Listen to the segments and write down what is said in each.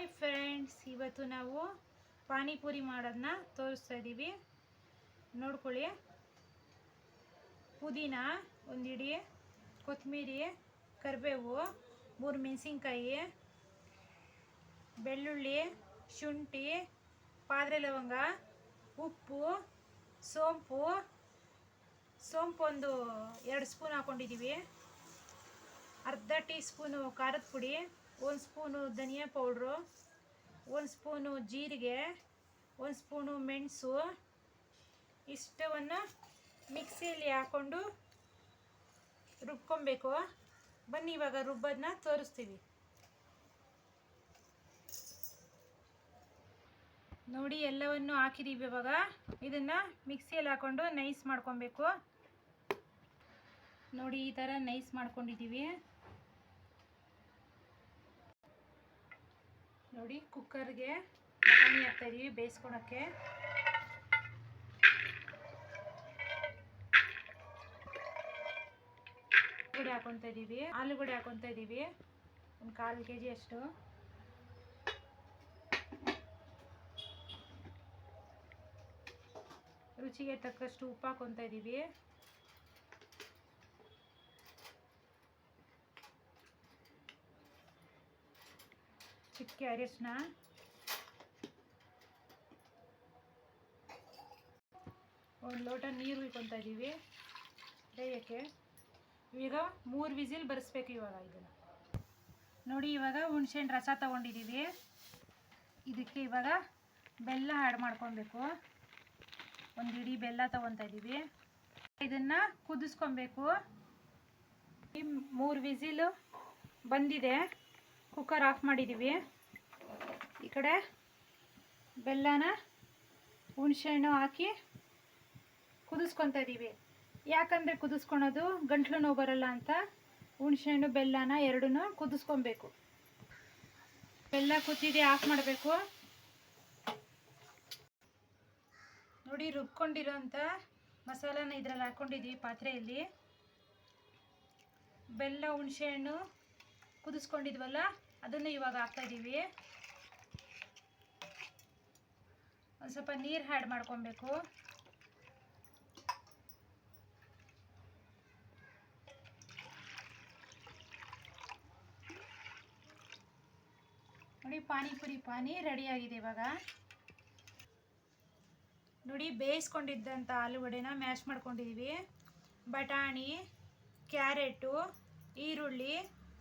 Hi friends, ಇವತ್ತು ನಾವು ಪಾನಿಪುರಿ ಮಾಡೋದನ್ನ ತೋರಿಸ್ತಾ ಇದ್ದೀವಿ ನೋಡ್ಕೊಳ್ಳಿ. ಪುದೀನ ಒಂದು ಇಡಿ ಕೊತ್ತಂಬರಿ, ಕರಿಬೇವು, ಮೂರು ಮೆಣಸಿನ್ಕಾಯಿ, ಬೆಳ್ಳುಳ್ಳಿ, ಶುಂಠಿ ಪಾದ್ರೆ ಲವಂಗ, ಉಪ್ಪು, ಸೋಂಪು ಸೋಂಪು ಒಂದು ಎರಡು ಸ್ಪೂನ್ ಹಾಕ್ಕೊಂಡಿದ್ದೀವಿ ಅರ್ಧ ಟೀ ಸ್ಪೂನು ಖಾರದ ಪುಡಿ. ಒಂದು ಸ್ಪೂನು ಧನಿಯಾ ಪೌಡ್ರು, ಒಂದು ಸ್ಪೂನು ಜೀರಿಗೆ, ಒಂದು ಸ್ಪೂನು ಮೆಣಸು, ಇಷ್ಟವನ್ನು ಮಿಕ್ಸಿಯಲ್ಲಿ ಹಾಕ್ಕೊಂಡು ರುಬ್ಕೊಬೇಕು. ಬನ್ನಿ, ಇವಾಗ ರುಬ್ಬೋದನ್ನ ತೋರಿಸ್ತೀವಿ. ನೋಡಿ, ಎಲ್ಲವನ್ನು ಹಾಕಿದ್ದೀವಿ ಇವಾಗ. ಇದನ್ನು ಮಿಕ್ಸಿಯಲ್ಲಿ ಹಾಕ್ಕೊಂಡು ನೈಸ್ ಮಾಡ್ಕೊಬೇಕು. ನೋಡಿ, ಈ ಥರ ನೈಸ್ ಮಾಡ್ಕೊಂಡಿದ್ದೀವಿ. ನೋಡಿ ಕುಕ್ಕರ್ಗೆ ಬಟಾಣಿ ಹಾಕ್ತಾ ಇದೀವಿ ಬೇಯಿಸ್ಕೊಳಕ್ಕೆ. ಆಲೂಗಡ್ಡೆ ಹಾಕೊತಾ ಇದೀವಿ. ಆಲೂಗಡ್ಡೆ ಹಾಕೊತಾ ಇದೀವಿ. ಒಂದು ಕಾಲು ಕೆ ಜಿ ಅಷ್ಟು. ರುಚಿಗೆ ತಕ್ಕಷ್ಟು ಉಪ್ಪು ಹಾಕೊತಾ ಇದೀವಿ. ಚಿಕ್ಕ ಅರಿಶಿನ. ಒಂದು ಲೋಟ ನೀರು ಇಟ್ಕೊತಾ ಇದ್ದೀವಿ ಬೇಯಕ್ಕೆ. ಈಗ ಮೂರು ವಿಸಿಲ್ ಬರೆಸ್ಬೇಕು ಇವಾಗ ಇದನ್ನು. ನೋಡಿ, ಇವಾಗ ಹುಣ್ಸೆಹಣ್ಣು ರಸ ತಗೊಂಡಿದ್ದೀವಿ ಇದಕ್ಕೆ ಇವಾಗ ಬೆಲ್ಲ ಆ್ಯಡ್ ಮಾಡ್ಕೊಬೇಕು ಒಂದು ಇಡೀ ಬೆಲ್ಲ ತೊಗೊತಾ ಇದ್ದೀವಿ ಇದನ್ನು ಕುದಿಸ್ಕೊಬೇಕು ಮೂರು ವಿಸಿಲು ಬಂದಿದೆ. ಕುಕ್ಕರ್ ಆಫ್ ಮಾಡಿದ್ದೀವಿ ಈ ಕಡೆ ಬೆಲ್ಲನ ಹುಣಸೆಹಣ್ಣು ಹಾಕಿ ಕುದಿಸ್ಕೊತಾ ಇದ್ದೀವಿ ಯಾಕಂದರೆ ಕುದಿಸ್ಕೊಳೋದು ಗಂಟ್ಲು ನೋವು ಬರಲ್ಲ ಅಂತ ಹುಣಸೆಹಣ್ಣು, ಬೆಲ್ಲನ ಎರಡೂ ಕುದಿಸ್ಕೊಬೇಕು. ಬೆಲ್ಲ ಕುದ್ದಿದೆ ಆಫ್ ಮಾಡಬೇಕು. ನೋಡಿ ರುಬ್ಕೊಂಡಿರೋಂಥ ಮಸಾಲಾನ ಇದರಲ್ಲಿ ಹಾಕ್ಕೊಂಡಿದ್ದೀವಿ ಪಾತ್ರೆಯಲ್ಲಿ. ಬೆಲ್ಲ, ಹುಣಸೆಹಣ್ಣು ಕುದಿಸ್ಕೊಂಡಿದ್ವಲ್ಲ, ಅದನ್ನು ಇವಾಗ ಹಾಕ್ತಾ ಇದ್ದೀವಿ ಒಂದು ಸ್ವಲ್ಪ ನೀರು ಹ್ಯಾಡ್ ಮಾಡ್ಕೊಬೇಕು. ನೋಡಿ, ಪಾನಿಪುರಿ ಪಾನಿ ರೆಡಿಯಾಗಿದೆ ಇವಾಗ. ನೋಡಿ ಬೇಯಿಸ್ಕೊಂಡಿದ್ದಂಥ ಆಲೂಗಡ್ಡೆನ ಮ್ಯಾಶ್ ಮಾಡ್ಕೊಂಡಿದ್ದೀವಿ ಬಟಾಣಿ, ಕ್ಯಾರೆಟು, ಈರುಳ್ಳಿ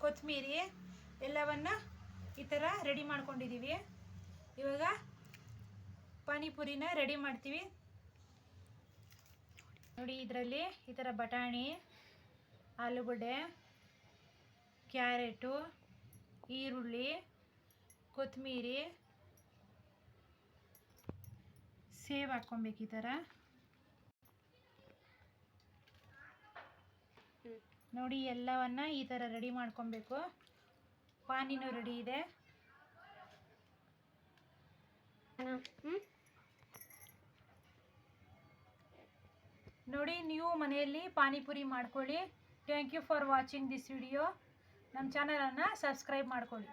ಕೊತ್ತಂಬರಿ ಎಲ್ಲವನ್ನು ಈ ಥರ ರೆಡಿ ಮಾಡ್ಕೊಂಡಿದ್ದೀವಿ ಇವಾಗ ಪಾನಿಪುರಿನ ರೆಡಿ ಮಾಡ್ತೀವಿ. ನೋಡಿ ಇದರಲ್ಲಿ ಈ ಥರ ಬಟಾಣಿ, ಆಲೂಗಡ್ಡೆ, ಕ್ಯಾರೆಟು, ಈರುಳ್ಳಿ ಕೊತ್ತಂಬರಿ ಸೇವ್ ಹಾಕ್ಕೊಬೇಕು ಈ ಥರ ನೋಡಿ, ಎಲ್ಲವನ್ನ ಈ ಥರ ರೆಡಿ ಮಾಡ್ಕೊಬೇಕು. ಪಾನಿನೂ ರೆಡಿ ಇದೆ. ನೋಡಿ, ನೀವು ಮನೆಯಲ್ಲಿ ಪಾನಿಪುರಿ ಮಾಡ್ಕೊಳ್ಳಿ. Thank you for watching this video ನಮ್ಮ ಚಾನಲನ್ನು ಸಬ್ಸ್ಕ್ರೈಬ್ ಮಾಡ್ಕೊಳ್ಳಿ.